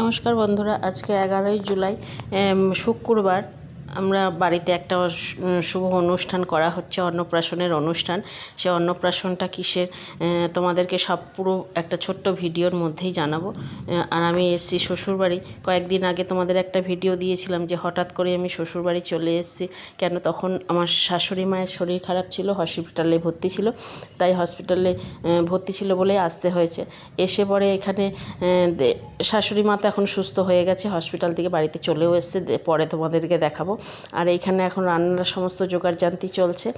নমস্কার বন্ধুরা আজকে এগারোই জুলাই শুক্রবার। আমরা বাড়িতে একটা শুভ অনুষ্ঠান করা হচ্ছে, অন্নপ্রাশনের অনুষ্ঠান। সে অন্নপ্রাশনটা কিসের? তোমাদেরকে সব পুরো একটা ছোট্ট ভিডিওর মধ্যেই জানাব। আর আমি এসেছি শ্বশুরবাড়ি। কয়েকদিন আগে তোমাদের একটা ভিডিও দিয়েছিলাম যে হঠাৎ করে আমি শ্বশুরবাড়ি চলে এসেছি। কেন? তখন আমার শাশুড়ি মায়ের শরীর খারাপ ছিল, হসপিটালে ভর্তি ছিল। তাই হসপিটালে ভর্তি ছিল বলে আসতে হয়েছে। এসে পরে এখানে শাশুড়ি মা তো এখন সুস্থ হয়ে গেছে। হসপিটাল থেকে বাড়িতে চলেও এসছে। পরে তোমাদেরকে দেখাবো। আর এখানে এখন রান্নার সমস্ত জোগাড়জান্তি চলছে।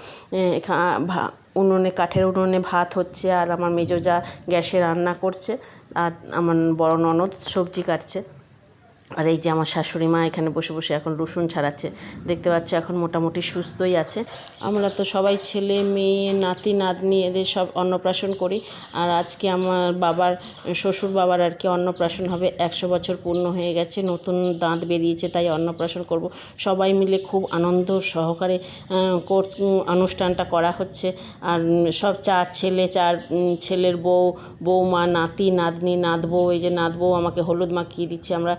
উনুনে, কাঠের উনুনে ভাত হচ্ছে আর আমার মেজো যা গ্যাসে রান্না করছে আর আমার বড় ননদ সবজি কাটছে। আর এই যে আমার শাশুড়ি মা এখানে বসে বসে এখন রসুন ছাড়াচ্ছে, দেখতে পাচ্ছ এখন মোটামুটি সুস্থই আছে। আমরা তো সবাই ছেলে, মেয়ে, নাতি, নাতনি, এদের সব অন্নপ্রাশন করি। আর আজকে আমার বাবার, শ্বশুর বাবার আর কি অন্নপ্রাশন হবে, একশো বছর পূর্ণ হয়ে গেছে, নতুন দাঁত বেরিয়েছে, তাই অন্নপ্রাশন করব। সবাই মিলে খুব আনন্দ সহকারে অনুষ্ঠানটা করা হচ্ছে। আর সব চার ছেলে, চার ছেলের বউ বৌমা নাতি, নাতনি নাত বউ এই যে নাত বউ আমাকে হলুদ মাখিয়ে দিচ্ছে, আমরা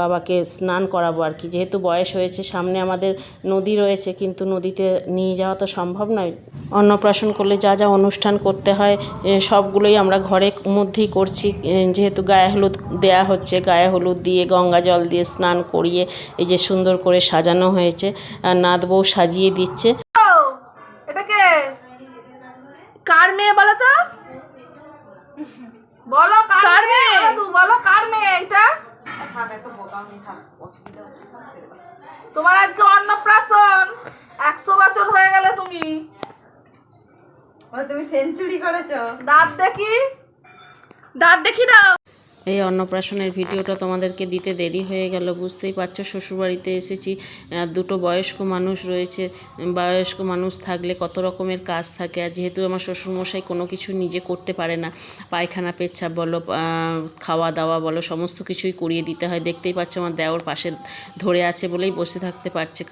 বাবাকে স্নান করাবো আর কি। যেহেতু বয়স হয়েছে সামনে আমাদের নদী রয়েছে কিন্তু নদীতে নিয়ে যাওয়া তো সম্ভব নয়। অন্নপ্রাশন করলে যা যা অনুষ্ঠান করতে হয় সবগুলোই আমরা ঘরের মধ্যেই করছি। যেহেতু গায়ে হলুদ দেয়া হচ্ছে গায়ে হলুদ দিয়ে গঙ্গা জল দিয়ে স্নান করিয়ে এই যে সুন্দর করে সাজানো হয়েছে। আর নাত বউ সাজিয়ে দিচ্ছে। কার মেয়ে বলো তো? বলো কার মেয়ে? বলো কার মেয়ে এটা? তোমার আজকে অন্নপ্রাশন। একশো বছর হয়ে গেলে তুমি। তুমি সেঞ্চুরি করেছ। দাঁত দেখি। দাঁত দেখি দাও এই অন্নপ্রাশনের ভিডিওটা তোমাদেরকে দিতে দেরি হয়ে গেল, বুঝতেই পারছ? শ্বশুরবাড়িতে এসেছি দুটো বয়স্ক মানুষ রয়েছে। বয়স্ক মানুষ থাকলে কত রকমের কাজ থাকে, আর যেহেতু আমার শ্বশুরমশাই কোনো কিছু নিজে করতে পারে না, পায়খানা, পেচ্ছাপ বলো খাওয়া দাওয়া বলো, সমস্ত কিছুই করিয়ে দিতে হয়। দেখতেই পাচ্ছ আমার দেওর পাশে ধরে আছে বলেই বসে থাকতে পারছে।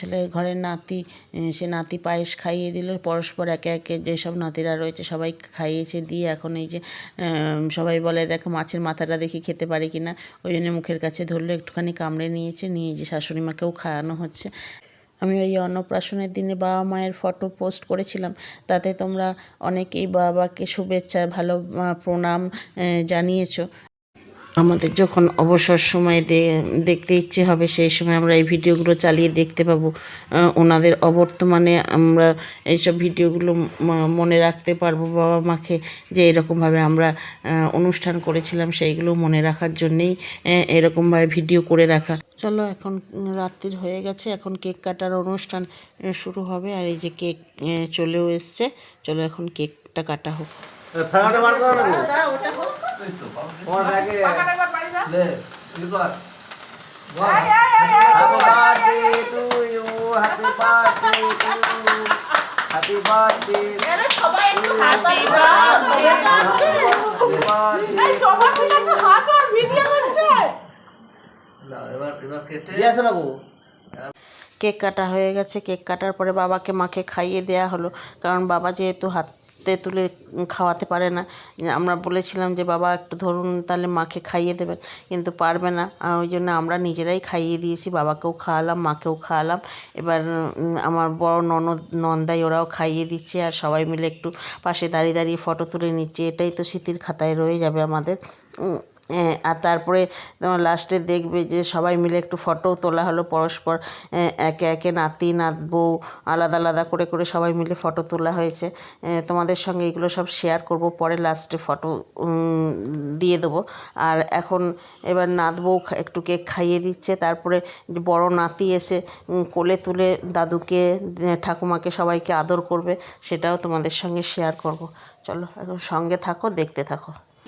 ছেলের ঘরের নাতি সে নাতি পায়েস খাইয়ে দিল। পরস্পর একে একে যেসব নাতিরা রয়েছে সবাই খাইয়েছে দিয়ে এখন এই যে সবাই বলে, দেখো, মাছের মাথাটা দেখি খেতে পারি কিনা ওই জন্য মুখের কাছে ধরলো, একটুখানি কামড়ে নিয়েছে, নিয়ে যে শাশুড়ি মাকেও খাওয়ানো হচ্ছে। আমি ওই অন্নপ্রাশনের দিনে বাবা মায়ের ফটো পোস্ট করেছিলাম। তাতে তোমরা অনেকেই বাবাকে শুভেচ্ছা, ভালো প্রণাম জানিয়েছো। আমাদের যখন অবসর সময় দেখতে ইচ্ছে হবে, সেই সময় আমরা এই ভিডিওগুলো চালিয়ে দেখতে পাবো। ওনাদের অবর্তমানে আমরা এইসব ভিডিওগুলো মনে রাখতে পারব বাবা মাকে যে এরকমভাবে আমরা অনুষ্ঠান করেছিলাম, সেইগুলো মনে রাখার জন্যেই এরকমভাবে ভিডিও করে রাখা। চলো এখন রাত্রির হয়ে গেছে, এখন কেক কাটার অনুষ্ঠান শুরু হবে। আর এই যে কেক চলেও এসছে। চলো এখন কেকটা কাটা হোক। ফেরাটা বার করো না তোমার ব্যাগে লে এবার। Happy birthday to you happy birthday to you happy birthday সবাই একটু হাসি একটু হাসো। ভিডিও করছে এবার এবার কেটে। দিয়ে আসো না গো। কেক কাটা হয়ে গেছে কেক কাটার পরে বাবাকে মাকে খাইয়ে দেয়া হলো কারণ বাবা যেহেতু হাতে তুলে খাওয়াতে পারে না। আমরা বলেছিলাম যে, বাবা, একটু ধরুন, তাহলে মাকে খাইয়ে দেবেন। কিন্তু পারবে না। ওই জন্য আমরা নিজেরাই খাইয়ে দিয়েছি, বাবাকেও খাওয়ালাম, মাকেও খাওয়ালাম। এবার আমার বড় ননদ, নন্দাই ওরাও খাইয়ে দিচ্ছে আর সবাই মিলে একটু পাশে দাঁড়িয়ে দাঁড়িয়ে ফটো তুলে নিচ্ছে। এটাই তো স্মৃতির খাতায় রয়ে যাবে আমাদের। আর তারপরে তোমার লাস্টে দেখবে যে সবাই মিলে একটু ফটোও তোলা হলো, পরস্পর একে একে নাতি নাত বউ আলাদা আলাদা করে করে সবাই মিলে ফটো তোলা হয়েছে। তোমাদের সঙ্গে এগুলো সব শেয়ার করব, পরে লাস্টে ফটো দিয়ে দেবো। আর এখন এবার নাত বউ একটু কেক খাইয়ে দিচ্ছে, তারপরে বড় নাতি এসে কোলে তুলে দাদুকে ঠাকুমাকে সবাইকে আদর করবে, সেটাও তোমাদের সঙ্গে শেয়ার করব। চলো, এখন সঙ্গে থাকো, দেখতে থাকো।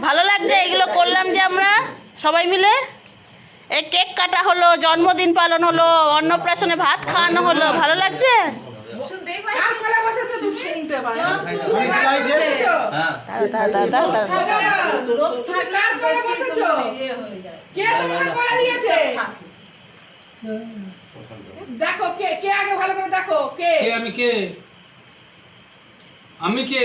ভালো লাগছে এগুলো করলাম যে আমরা সবাই মিলে। এই কেক কাটা হলো জন্মদিন পালন হলো অন্নপ্রাশনে ভাত খাওয়ানো হলো ভালো লাগছে? দেখো কে কে আগে ভালো করে দেখো কে? আমি কে? আমি কে?